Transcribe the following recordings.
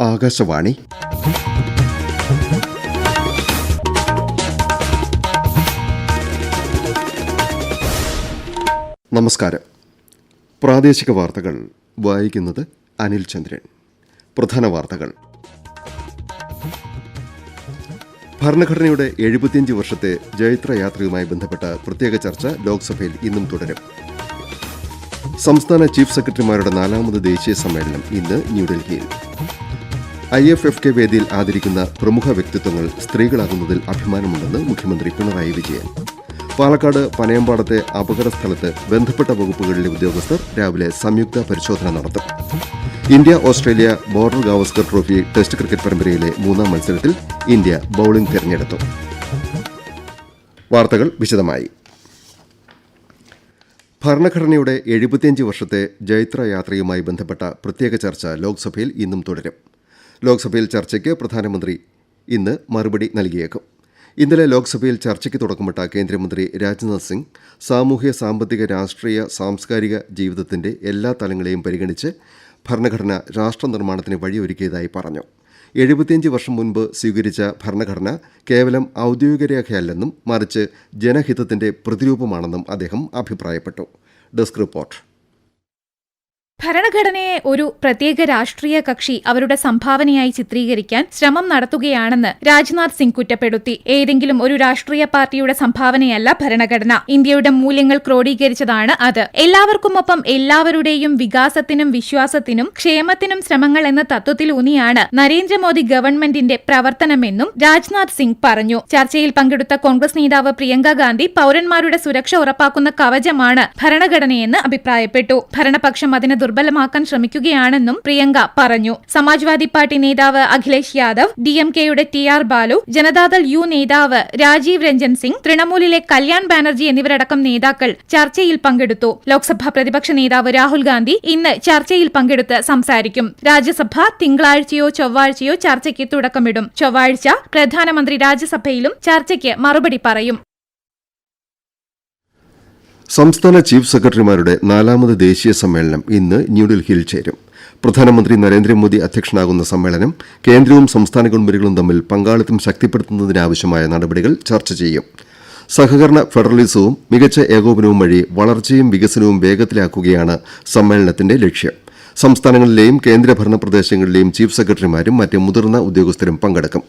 ആകാശവാണി. നമസ്കാരം. പ്രാദേശിക വാർത്തകൾ. വായിക്കുന്നത് അനിൽ ചന്ദ്രൻ. പ്രധാന വാർത്തകൾ. ഭരണഘടനയുടെ എഴുപത്തിയഞ്ച് വർഷത്തെ ജൈത്രയാത്രയുമായി ബന്ധപ്പെട്ട പ്രത്യേക ചർച്ച ലോക്സഭയിൽ ഇന്നും തുടരും. സംസ്ഥാന ചീഫ് സെക്രട്ടറിമാരുടെ നാലാമത് ദേശീയ സമ്മേളനം ഇന്ന് ന്യൂഡൽഹിയിൽ. ഐ എഫ് എഫ് കെ വേദിയിൽ ആദരിക്കുന്ന പ്രമുഖ വ്യക്തിത്വങ്ങൾ സ്ത്രീകളാകുന്നതിൽ അഭിമാനമുണ്ടെന്ന് മുഖ്യമന്ത്രി പിണറായി വിജയൻ. പാലക്കാട് പനയമ്പാടത്തെ അപകട സ്ഥലത്ത് ബന്ധപ്പെട്ട വകുപ്പുകളിലെ ഉദ്യോഗസ്ഥർ രാവിലെ സംയുക്ത പരിശോധന നടത്തും. India Australia Border Gavaskar Trophy Test cricket പരമ്പരയിലെ മൂന്നാം മത്സരത്തിൽ ഇന്ത്യ ബൌളിംഗ് തെരഞ്ഞെടുത്തു. വാർത്തകൾ വിശദമായി. ഭരണഘടനയുടെ എഴുപത്തിയഞ്ച് വർഷത്തെ ജൈത്ര യാത്രയുമായി ബന്ധപ്പെട്ട പ്രത്യേക ചർച്ച ലോക്സഭയിൽ ഇന്നും തുടരും. ലോക്സഭയിൽ ചർച്ചയ്ക്ക് പ്രധാനമന്ത്രി ഇന്ന് മറുപടി നൽകിയേക്കും. ഇന്നലെ ലോക്സഭയിൽ ചർച്ചയ്ക്ക് തുടക്കമിട്ട കേന്ദ്രമന്ത്രി രാജ്നാഥ് സിംഗ് സാമൂഹ്യ സാമ്പത്തിക രാഷ്ട്രീയ സാംസ്കാരിക ജീവിതത്തിന്റെ എല്ലാ തലങ്ങളെയും പരിഗണിച്ച് ഭരണഘടന രാഷ്ട്രനിർമ്മാണത്തിന് വഴിയൊരുക്കിയതായി പറഞ്ഞു. എഴുപത്തിയഞ്ച് വർഷം മുൻപ് സ്വീകരിച്ച ഭരണഘടന കേവലം ഔദ്യോഗിക രേഖയല്ലെന്നും മറിച്ച് ജനഹിതത്തിന്റെ പ്രതിരൂപമാണെന്നും അദ്ദേഹം അഭിപ്രായപ്പെട്ടു. Desk report. ഭരണഘടനയെ ഒരു പ്രത്യേക രാഷ്ട്രീയ കക്ഷി അവരുടെ സംഭാവനയായി ചിത്രീകരിക്കാൻ ശ്രമം നടത്തുകയാണെന്ന് രാജ്നാഥ് സിംഗ് കുറ്റപ്പെടുത്തി. ഏതെങ്കിലും ഒരു രാഷ്ട്രീയ പാർട്ടിയുടെ സംഭാവനയല്ല ഭരണഘടന. ഇന്ത്യയുടെ മൂല്യങ്ങൾ ക്രോഡീകരിച്ചതാണ് അത്. എല്ലാവർക്കുമൊപ്പം എല്ലാവരുടെയും വികാസത്തിനും വിശ്വാസത്തിനും ക്ഷേമത്തിനും ശ്രമങ്ങൾ എന്ന തത്വത്തിലൂന്നിയാണ് നരേന്ദ്രമോദി ഗവൺമെന്റിന്റെ പ്രവർത്തനമെന്നും രാജ്നാഥ് സിംഗ് പറഞ്ഞു. ചർച്ചയിൽ പങ്കെടുത്ത കോൺഗ്രസ് നേതാവ് പ്രിയങ്ക ഗാന്ധി പൌരന്മാരുടെ സുരക്ഷ ഉറപ്പാക്കുന്ന കവചമാണ് ഭരണഘടനയെന്ന് അഭിപ്രായപ്പെട്ടു. ഭരണപക്ഷം അതിനെ ദുർബലമാക്കാൻ ശ്രമിക്കുകയാണെന്നും പ്രിയങ്ക പറഞ്ഞു. സമാജ്വാദി പാർട്ടി നേതാവ് അഖിലേഷ് യാദവ് ഡി എം കെയുടെ T R Balu Janata Dal U നേതാവ് രാജീവ് രഞ്ജൻ സിംഗ് തൃണമൂലിലെ കല്യാൺ ബാനർജി എന്നിവരടക്കം നേതാക്കൾ ചർച്ചയിൽ പങ്കെടുത്തു. ലോക്സഭാ പ്രതിപക്ഷ നേതാവ് രാഹുൽ ഗാന്ധി ഇന്ന് ചർച്ചയിൽ പങ്കെടുത്ത് സംസാരിക്കും. രാജ്യസഭ തിങ്കളാഴ്ചയോ ചൊവ്വാഴ്ചയോ ചർച്ചയ്ക്ക് തുടക്കമിടും. ചൊവ്വാഴ്ച പ്രധാനമന്ത്രി രാജ്യസഭയിലും ചർച്ചയ്ക്ക് മറുപടി പറയും. സംസ്ഥാന ചീഫ് സെക്രട്ടറിമാരുടെ നാലാമത് ദേശീയ സമ്മേളനം ഇന്ന് ന്യൂഡൽഹിയിൽ ചേരും. പ്രധാനമന്ത്രി നരേന്ദ്രമോദി അധ്യക്ഷനാകുന്ന സമ്മേളനം കേന്ദ്രവും സംസ്ഥാന ഗവൺമെന്റുകളും തമ്മിൽ പങ്കാളിത്തം ശക്തിപ്പെടുത്തുന്നതിനാവശ്യമായ നടപടികൾ ചർച്ച ചെയ്യും. സഹകരണ ഫെഡറലിസവും മികച്ച ഏകോപനവും വഴി വളർച്ചയും വികസനവും വേഗത്തിലാക്കുകയാണ് സമ്മേളനത്തിന്റെ ലക്ഷ്യം. സംസ്ഥാനങ്ങളിലെയും കേന്ദ്രഭരണ പ്രദേശങ്ങളിലെയും ചീഫ് സെക്രട്ടറിമാരും മറ്റ് മുതിർന്ന ഉദ്യോഗസ്ഥരും പങ്കെടുക്കും.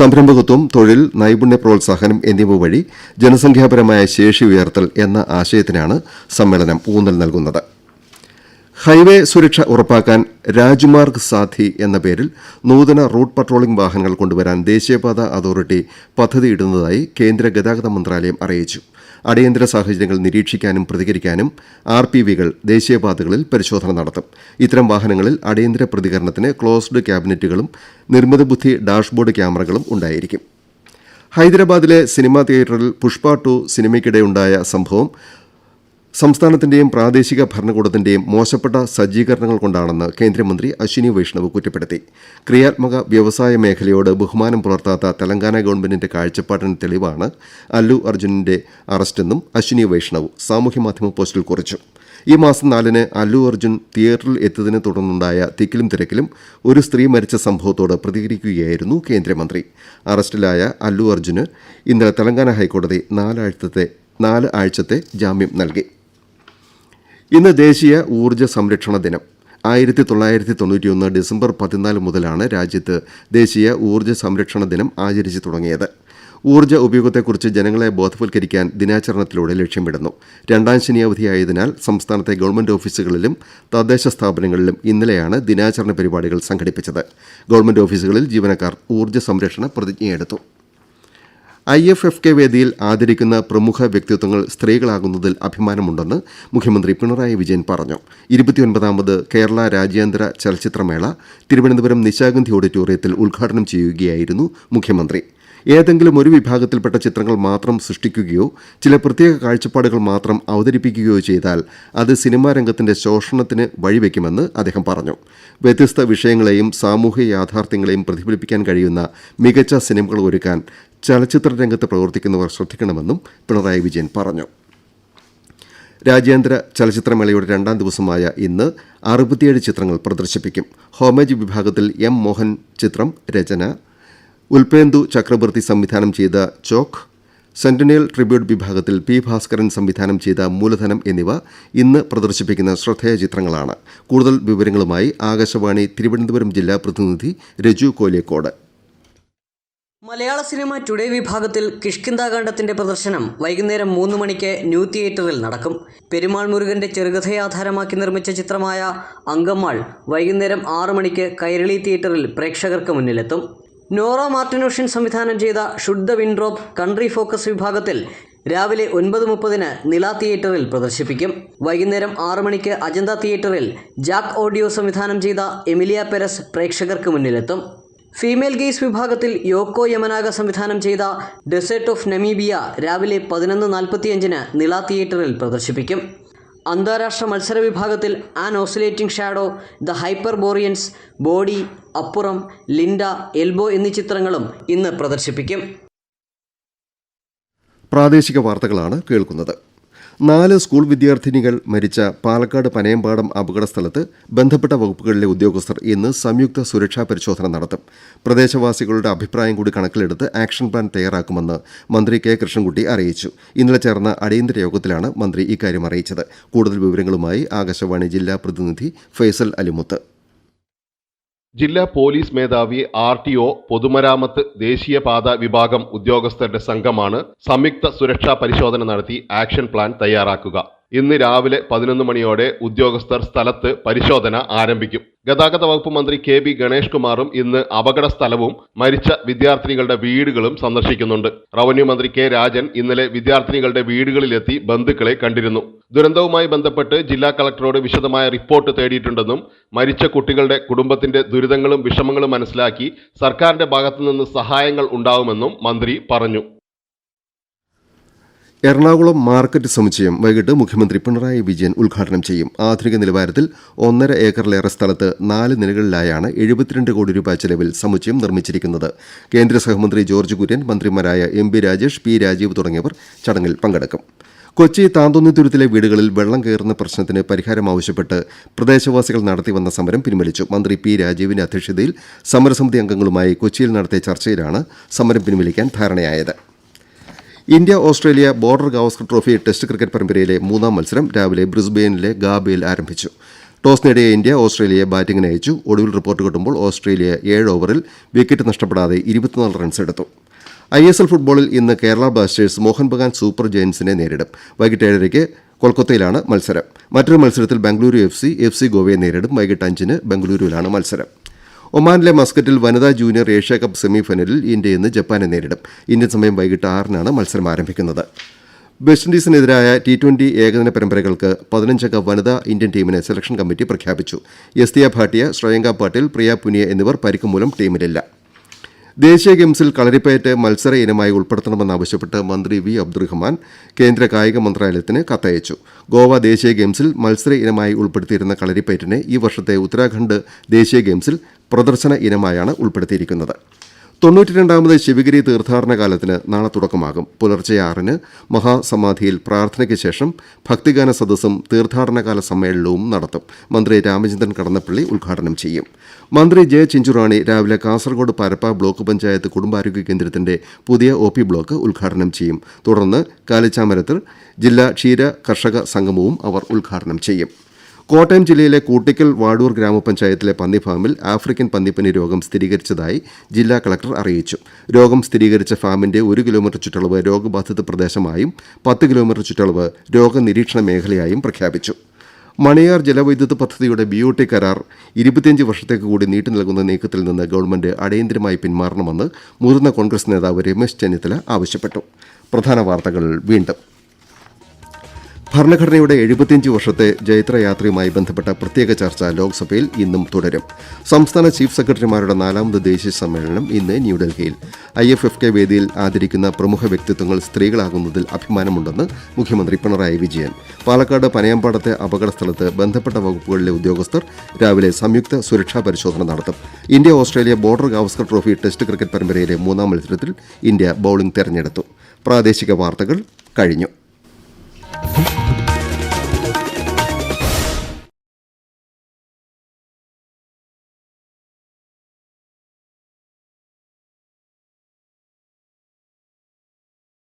സംരംഭകത്വം തൊഴിൽ നൈപുണ്യ പ്രോത്സാഹനം എന്നിവ വഴി ജനസംഖ്യാപരമായ ശേഷി ഉയർത്തൽ എന്ന ആശയത്തിനാണ് സമ്മേളനം ഊന്നൽ നൽകുന്നത്. ഹൈവേ സുരക്ഷ ഉറപ്പാക്കാൻ രാജ്മാർഗ് സാധി എന്ന പേരിൽ നൂതന റോഡ് പട്രോളിംഗ് വാഹനങ്ങൾ കൊണ്ടുവരാൻ ദേശീയപാത അതോറിറ്റി പദ്ധതിയിടുന്നതായി കേന്ദ്ര ഗതാഗത മന്ത്രാലയം അറിയിച്ചു. അടിയന്തര സാഹചര്യങ്ങൾ നിരീക്ഷിക്കാനും പ്രതികരിക്കാനും ആർ പി വികൾ ദേശീയപാതകളിൽ പരിശോധന നടത്തും. ഇത്തരം വാഹനങ്ങളിൽ അടിയന്തര പ്രതികരണത്തിന് ക്ലോസ്ഡ് ക്യാബിനറ്റുകളും നിർമ്മിത ബുദ്ധി ഡാഷ്ബോർഡ് ക്യാമറകളും ഉണ്ടായിരിക്കും. ഹൈദരാബാദിലെ സിനിമാ തിയേറ്ററിൽ പുഷ്പ ടു സിനിമയ്ക്കിടെയുണ്ടായ സംഭവം സംസ്ഥാനത്തിന്റെയും പ്രാദേശിക ഭരണകൂടത്തിന്റെയും മോശപ്പെട്ട സജ്ജീകരണങ്ങൾ കൊണ്ടാണെന്ന് കേന്ദ്രമന്ത്രി അശ്വിനി വൈഷ്ണവ് കുറ്റപ്പെടുത്തി. ക്രിയാത്മക വ്യവസായ മേഖലയോട് ബഹുമാനം പുലർത്താത്ത തെലങ്കാന ഗവൺമെന്റിന്റെ കാഴ്ചപ്പാടിന് തെളിവാണ് അല്ലു അർജുനന്റെ അറസ്റ്റെന്നും അശ്വിനി വൈഷ്ണവ് സാമൂഹ്യമാധ്യമ പോസ്റ്റിൽ കുറിച്ചു. ഈ മാസം നാലിന് അല്ലു അർജുൻ തിയേറ്ററിൽ എത്തിയതിനെ തുടർന്നുണ്ടായ തിക്കിലും തിരക്കിലും ഒരു സ്ത്രീ മരിച്ച സംഭവത്തോട് പ്രതികരിക്കുകയായിരുന്നു കേന്ദ്രമന്ത്രി. അറസ്റ്റിലായ അല്ലു അർജുന് ഇന്നലെ തെലങ്കാന ഹൈക്കോടതി നാലാഴ്ചത്തെ നാല് ആഴ്ചത്തെ ജാമ്യം നൽകി. ഇന്ന് ദേശീയ ഊർജ സംരക്ഷണ ദിനം. ആയിരത്തി തൊള്ളായിരത്തി തൊണ്ണൂറ്റിയൊന്ന് ഡിസംബർ പതിനാല് മുതലാണ് രാജ്യത്ത് ദേശീയ ഊർജ സംരക്ഷണ ദിനം ആചരിച്ചു തുടങ്ങിയത്. ഊർജ ഉപയോഗത്തെക്കുറിച്ച് ജനങ്ങളെ ബോധവൽക്കരിക്കാൻ ദിനാചരണത്തിലൂടെ ലക്ഷ്യമിടുന്നു. രണ്ടാം ശനിയവധിയായതിനാൽ സംസ്ഥാനത്തെ ഗവൺമെന്റ് ഓഫീസുകളിലും തദ്ദേശ സ്ഥാപനങ്ങളിലും ഇന്നലെയാണ് ദിനാചരണ പരിപാടികൾ സംഘടിപ്പിച്ചത്. ഗവൺമെന്റ് ഓഫീസുകളിൽ ജീവനക്കാർ ഊർജ സംരക്ഷണ പ്രതിജ്ഞയെടുത്തു. ഐ എഫ് എഫ് കെ വേദിയിൽ ആദരിക്കുന്ന പ്രമുഖ വ്യക്തിത്വങ്ങൾ സ്ത്രീകളാകുന്നതിൽ അഭിമാനമുണ്ടെന്ന് മുഖ്യമന്ത്രി പിണറായി വിജയൻ പറഞ്ഞു. ഇരുപത്തിയൊൻപതാമത് കേരള രാജ്യാന്തര ചലച്ചിത്രമേള തിരുവനന്തപുരം നിശാഗന്ധി ഓഡിറ്റോറിയത്തിൽ ഉദ്ഘാടനം ചെയ്യുകയായിരുന്നു മുഖ്യമന്ത്രി. ഏതെങ്കിലും ഒരു വിഭാഗത്തിൽപ്പെട്ട ചിത്രങ്ങൾ മാത്രം സൃഷ്ടിക്കുകയോ ചില പ്രത്യേക കാഴ്ചപ്പാടുകൾ മാത്രം അവതരിപ്പിക്കുകയോ ചെയ്താൽ അത് സിനിമാ രംഗത്തിന്റെ ശോഷണത്തിന് വഴിവെക്കുമെന്ന് അദ്ദേഹം പറഞ്ഞു. വ്യത്യസ്ത വിഷയങ്ങളെയും സാമൂഹ്യ യാഥാർത്ഥ്യങ്ങളെയും പ്രതിഫലിപ്പിക്കാൻ കഴിയുന്ന മികച്ച സിനിമകൾ ഒരുക്കാൻ ചലച്ചിത്ര രംഗത്ത് പ്രവർത്തിക്കുന്നവർ ശ്രദ്ധിക്കണമെന്നും പിണറായി വിജയൻ പറഞ്ഞു. രാജ്യാന്തര ചലച്ചിത്രമേളയുടെ രണ്ടാം ദിവസമായ ഇന്ന് അറുപത്തിയേഴ് ചിത്രങ്ങൾ പ്രദർശിപ്പിക്കും. ഹോമേജ് വിഭാഗത്തിൽ എം മോഹൻ ചിത്രം രചന ഉൽപേന്ദു ചക്രവർത്തി സംവിധാനം ചെയ്ത ചോക്ക് സെന്റിനിയൽ ട്രിബ്യൂട്ട് വിഭാഗത്തിൽ പി ഭാസ്കരൻ സംവിധാനം ചെയ്ത മൂലധനം എന്നിവ ഇന്ന് പ്രദർശിപ്പിക്കുന്ന ശ്രദ്ധേയ ചിത്രങ്ങളാണ്. കൂടുതൽ വിവരങ്ങളുമായി ആകാശവാണി തിരുവനന്തപുരം ജില്ലാ പ്രതിനിധി രജു കോലിയക്കോട് മലയാള സിനിമ ടുഡേ വിഭാഗത്തിൽ കിഷ്കിന്താകാന്ഡത്തിന്റെ പ്രദർശനം വൈകുന്നേരം മൂന്ന് മണിക്ക് ന്യൂ തിയേറ്ററിൽ നടക്കും. പെരുമാൾ മുരുകന്റെ ചെറുകഥയെ ആധാരമാക്കി നിർമ്മിച്ച ചിത്രമായ അങ്കമാൾ വൈകുന്നേരം ആറു മണിക്ക് കൈരളി തിയേറ്ററിൽ പ്രേക്ഷകർക്ക് മുന്നിലെത്തും. നോറ മാർട്ടിനോഷ്യൻ സംവിധാനം ചെയ്ത should the wind drop country focus വിഭാഗത്തിൽ രാവിലെ ഒൻപത് മുപ്പതിന് നില തിയേറ്ററിൽ പ്രദർശിപ്പിക്കും. വൈകുന്നേരം ആറ് മണിക്ക് അജന്ത തിയേറ്ററിൽ ജാക്ക് ഓഡിയോ സംവിധാനം ചെയ്ത എമിലിയ പെരസ് പ്രേക്ഷകർക്ക് മുന്നിലെത്തും. ഫീമെയിൽ ഗെയ്സ് വിഭാഗത്തിൽ യോക്കോ യമനാഗ സംവിധാനം ചെയ്ത ഡെസേർട്ട് ഓഫ് നമീബിയ രാവിലെ പതിനൊന്ന് നാൽപ്പത്തിയഞ്ചിന് നില തിയേറ്ററിൽ പ്രദർശിപ്പിക്കും. അന്താരാഷ്ട്ര മത്സര വിഭാഗത്തിൽ an oscillating shadow the hyperboreans body Appuram Linda elbow എന്നീ ചിത്രങ്ങളും ഇന്ന് പ്രദർശിപ്പിക്കും. പ്രാദേശിക വാർത്തകളാണ് കേൾക്കുന്നത്. നാല് സ്കൂൾ വിദ്യാർത്ഥിനികൾ മരിച്ച പാലക്കാട് പനയമ്പാടം അപകട സ്ഥലത്ത് ബന്ധപ്പെട്ട വകുപ്പുകളിലെ ഉദ്യോഗസ്ഥർ ഇന്ന് സംയുക്ത സുരക്ഷാ പരിശോധന നടത്തും. പ്രദേശവാസികളുടെ അഭിപ്രായം കൂടി കണക്കിലെടുത്ത് ആക്ഷൻ പ്ലാൻ തയ്യാറാക്കുമെന്ന് മന്ത്രി കെ കൃഷ്ണൻകുട്ടി അറിയിച്ചു. ഇന്നലെ ചേർന്ന അടിയന്തര യോഗത്തിലാണ് മന്ത്രി ഇക്കാര്യം അറിയിച്ചത്. കൂടുതൽ വിവരങ്ങളുമായി ആകാശവാണി ജില്ലാ പ്രതിനിധി ഫൈസൽ അലിമുത്ത്. ജില്ലാ പോലീസ് മേധാവി ആർ ടി ഒ പൊതുമരാമത്ത് ദേശീയപാത വിഭാഗം ഉദ്യോഗസ്ഥരുടെ സംഘമാണ് സംയുക്ത സുരക്ഷാ പരിശോധന നടത്തി ആക്ഷൻ പ്ലാൻ തയ്യാറാക്കുക. ഇന്ന് രാവിലെ പതിനൊന്ന് മണിയോടെ ഉദ്യോഗസ്ഥർ സ്ഥലത്ത് പരിശോധന ആരംഭിക്കും. ഗതാഗത വകുപ്പ് മന്ത്രി കെ ബി ഗണേഷ് കുമാറും ഇന്ന് അപകട സ്ഥലവും മരിച്ച വിദ്യാർത്ഥിനികളുടെ വീടുകളും സന്ദർശിക്കുന്നുണ്ട്. റവന്യൂ മന്ത്രി കെ രാജൻ ഇന്നലെ വിദ്യാർത്ഥിനികളുടെ വീടുകളിലെത്തി ബന്ധുക്കളെ കണ്ടിരുന്നു. ദുരന്തവുമായി ബന്ധപ്പെട്ട് ജില്ലാ കളക്ടറോട് വിശദമായ റിപ്പോർട്ട് തേടിയിട്ടുണ്ടെന്നും മരിച്ച കുട്ടികളുടെ കുടുംബത്തിന്റെ ദുരിതങ്ങളും വിഷമങ്ങളും മനസ്സിലാക്കി സർക്കാരിന്റെ ഭാഗത്തുനിന്ന് സഹായങ്ങൾ ഉണ്ടാവുമെന്നും മന്ത്രി പറഞ്ഞു. എറണാകുളം മാർക്കറ്റ് സമുച്ചയം വൈകിട്ട് മുഖ്യമന്ത്രി പിണറായി വിജയൻ ഉദ്ഘാടനം ചെയ്യും. ആധുനിക നിലവാരത്തിൽ ഒന്നര ഏക്കറിലേറെ സ്ഥലത്ത് നാല് നിലകളിലായാണ് എഴുപത്തിരണ്ട് കോടി രൂപ ചെലവിൽ സമുച്ചയം നിർമ്മിച്ചിരിക്കുന്നത്. കേന്ദ്ര സഹമന്ത്രി ജോർജ് കുര്യൻ മന്ത്രിമാരായ M P Rajesh P Rajeev തുടങ്ങിയവർ ചടങ്ങിൽ പങ്കെടുക്കും. കൊച്ചി താന്തോന്നിത്തുരുത്തിലെ വീടുകളിൽ വെള്ളം കയറുന്ന പ്രശ്നത്തിന് പരിഹാരം ആവശ്യപ്പെട്ട് പ്രദേശവാസികൾ നടത്തിവന്ന സമരം പിൻവലിച്ചു. മന്ത്രി പി രാജീവിന്റെ അധ്യക്ഷതയിൽ സമരസമിതി അംഗങ്ങളുമായി കൊച്ചിയിൽ നടത്തിയ ചർച്ചയിലാണ് സമരം പിൻവലിക്കാൻ ധാരണയായത്. India Australia Border Gavaskar Trophy Test cricket പരമ്പരയിലെ മൂന്നാം മത്സരം രാവിലെ ബ്രിസ്ബെയിനിലെ ഗാബയിൽ ആരംഭിച്ചു. ടോസ് നേടിയ ഇന്ത്യ ഓസ്ട്രേലിയയെ ബാറ്റിംഗിന് അയച്ചു. ഒടുവിൽ റിപ്പോർട്ട് കിട്ടുമ്പോൾ ഓസ്ട്രേലിയ ഏഴ് ഓവറിൽ വിക്കറ്റ് നഷ്ടപ്പെടാതെ ഇരുപത്തിനാല് റൺസ് എടുത്തു. ഐ എസ് എൽ ഫുട്ബോളിൽ ഇന്ന് കേരള ബ്ലാസ്റ്റേഴ്സ് മോഹൻ ബഗാൻ സൂപ്പർ ജയൻസിനെ നേരിടും. വൈകിട്ട് ഏഴരയ്ക്ക് കൊൽക്കത്തയിലാണ് മത്സരം. മറ്റൊരു മത്സരത്തിൽ Bengaluru F C F C ഗോവയെ നേരിടും. വൈകിട്ട് അഞ്ചിന് ബംഗളൂരുവിലാണ് മത്സരം. ഒമാനിലെ മസ്കറ്റിൽ വനിതാ ജൂനിയർ ഏഷ്യ കപ്പ് സെമിഫൈനലിൽ ഇന്ത്യ ഇന്ന് ജപ്പാനെ നേരിടും. ഇന്ത്യൻ സമയം വൈകിട്ട് ആറിനാണ് മത്സരം ആരംഭിക്കുന്നത്. വെസ്റ്റിൻഡീസിനെതിരായ ടി ട്വന്റി ഏകദിന പരമ്പരകൾക്ക് പതിനഞ്ചംഗ വനിതാ ഇന്ത്യൻ ടീമിനെ സെലക്ഷൻ കമ്മിറ്റി പ്രഖ്യാപിച്ചു. എസ്തിയ ഭാട്ടിയ ശ്രേയങ്ക പാട്ടീൽ പ്രിയ പുനിയ എന്നിവർ പരിക്കുമൂലം ടീമിലില്ല. ദേശീയ ഗെയിംസിൽ കളരിപ്പയറ്റ് മത്സര ഇനമായി ഉൾപ്പെടുത്തണമെന്നാവശ്യപ്പെട്ട് മന്ത്രി വി അബ്ദുറഹ്മാൻ കേന്ദ്ര കായിക മന്ത്രാലയത്തിന് കത്തയച്ചു. ഗോവ ദേശീയ ഗെയിംസിൽ മത്സര ഇനമായി ഉൾപ്പെടുത്തിയിരുന്ന കളരിപ്പയറ്റിനെ ഈ വർഷത്തെ ഉത്തരാഖണ്ഡ് ദേശീയ ഗെയിംസിൽ പ്രദർശന ഇനമായാണ് ഉൾപ്പെടുത്തിയിരിക്കുന്നത്. തൊണ്ണൂറ്റിരണ്ടാമത് ശിവഗിരി തീർത്ഥാടന കാലത്തിന് നാളെ തുടക്കമാകും. പുലർച്ചെ ആറിന് മഹാസമാധിയിൽ പ്രാർത്ഥനയ്ക്ക് ശേഷം ഭക്തിഗാന സദസ്സും തീർത്ഥാടനകാല സമ്മേളനവും നടത്തും. മന്ത്രി രാമചന്ദ്രൻ കടന്നപ്പള്ളി ഉദ്ഘാടനം ചെയ്യും. മന്ത്രി ജെ ചിഞ്ചുറാണി രാവിലെ കാസർഗോഡ് പരപ്പ ബ്ലോക്ക് പഞ്ചായത്ത് കുടുംബാരോഗ്യ കേന്ദ്രത്തിന്റെ പുതിയ ഒ പി ബ്ലോക്ക് ഉദ്ഘാടനം ചെയ്യും. തുടർന്ന് കാലിച്ചാമരത്തിൽ ജില്ലാ ക്ഷീര കർഷക സംഗമവും അവർ ഉദ്ഘാടനം ചെയ്യും. കോട്ടയം ജില്ലയിലെ കൂട്ടിക്കൽ വാടൂർ ഗ്രാമപഞ്ചായത്തിലെ പന്നിഫാമിൽ ആഫ്രിക്കൻ പന്നിപ്പനി രോഗം സ്ഥിരീകരിച്ചതായി ജില്ലാ കളക്ടർ അറിയിച്ചു. രോഗം സ്ഥിരീകരിച്ച ഫാമിന്റെ ഒരു കിലോമീറ്റർ ചുറ്റളവ് രോഗബാധിത പ്രദേശമായും പത്ത് കിലോമീറ്റർ ചുറ്റളവ് രോഗനിരീക്ഷണ മേഖലയായും പ്രഖ്യാപിച്ചു. മണിയാർ ജലവൈദ്യുത പദ്ധതിയുടെ ബി ഒ ടി കരാർ ഇരുപത്തിയഞ്ച് വർഷത്തേക്ക് കൂടി നീട്ടി നൽകുന്ന നീക്കത്തിൽ നിന്ന് ഗവൺമെന്റ് അടിയന്തരമായി പിന്മാറണമെന്ന് മുതിർന്ന കോൺഗ്രസ് നേതാവ് രമേശ് ചെന്നിത്തല ആവശ്യപ്പെട്ടു. പ്രധാന വാർത്തകൾ വീണ്ടും. ഭരണഘടനയുടെ എഴുപത്തിയഞ്ച് വർഷത്തെ ജൈത്രയാത്രയുമായി ബന്ധപ്പെട്ട പ്രത്യേക ചർച്ച ലോക്സഭയിൽ ഇന്നും തുടരും. സംസ്ഥാന ചീഫ് സെക്രട്ടറിമാരുടെ നാലാമത് ദേശീയ സമ്മേളനം ഇന്ന് ന്യൂഡൽഹിയിൽ. ഐ എഫ് എഫ് കെ വേദിയിൽ ആദരിക്കുന്ന പ്രമുഖ വ്യക്തിത്വങ്ങൾ സ്ത്രീകളാകുന്നതിൽ അഭിമാനമുണ്ടെന്ന് മുഖ്യമന്ത്രി പിണറായി വിജയൻ. പാലക്കാട് പനയമ്പാടത്തെ അപകട സ്ഥലത്ത് ബന്ധപ്പെട്ട വകുപ്പുകളിലെ ഉദ്യോഗസ്ഥർ രാവിലെ സംയുക്ത സുരക്ഷാ പരിശോധന നടത്തും. India Australia Border Gavaskar Trophy Test cricket പരമ്പരയിലെ മൂന്നാം മത്സരത്തിൽ ഇന്ത്യ ബൌളിംഗ് തെരഞ്ഞെടുത്തു. പ്രാദേശിക വാർത്തകൾ കഴിഞ്ഞു.